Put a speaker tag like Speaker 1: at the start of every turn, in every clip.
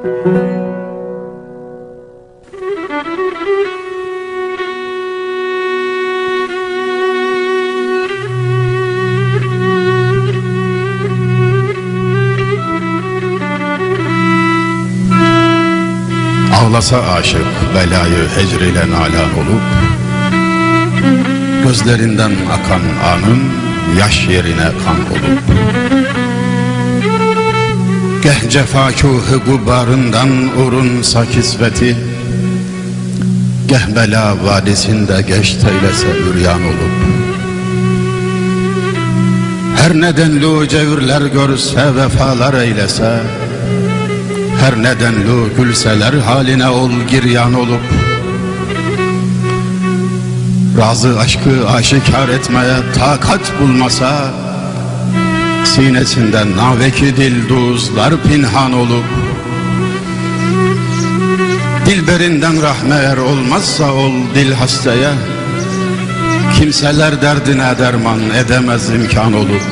Speaker 1: Ağlasa aşık belayı hecriyle nalan olup Gözlerinden akan anın yaş yerine kan olup Geh cefakuhu gubarından urunsa kisveti Geh bela vadisinde geç teylese üryan olup. Her nedenli cevürler görse vefalar eylese her nedenli gülseler haline ol giryan olup. Razı aşkı aşikar etmeye takat bulmasa Sinesinden naveki dilduzlar pinhan olup Dilberinden rahme er olmazsa ol dil hastaya Kimseler derdine derman edemez imkan olup.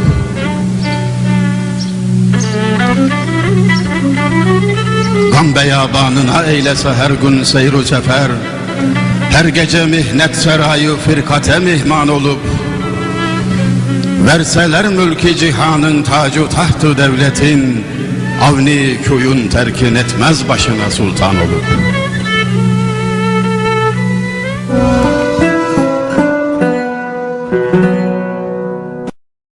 Speaker 1: Gam beyabanına eylese her gün seyru sefer Her gece mihnet serayı firkate mihman olup Verseler mülki cihanın tacu tahtı devletin Avni köyün terkin etmez başına sultan olur. Müzik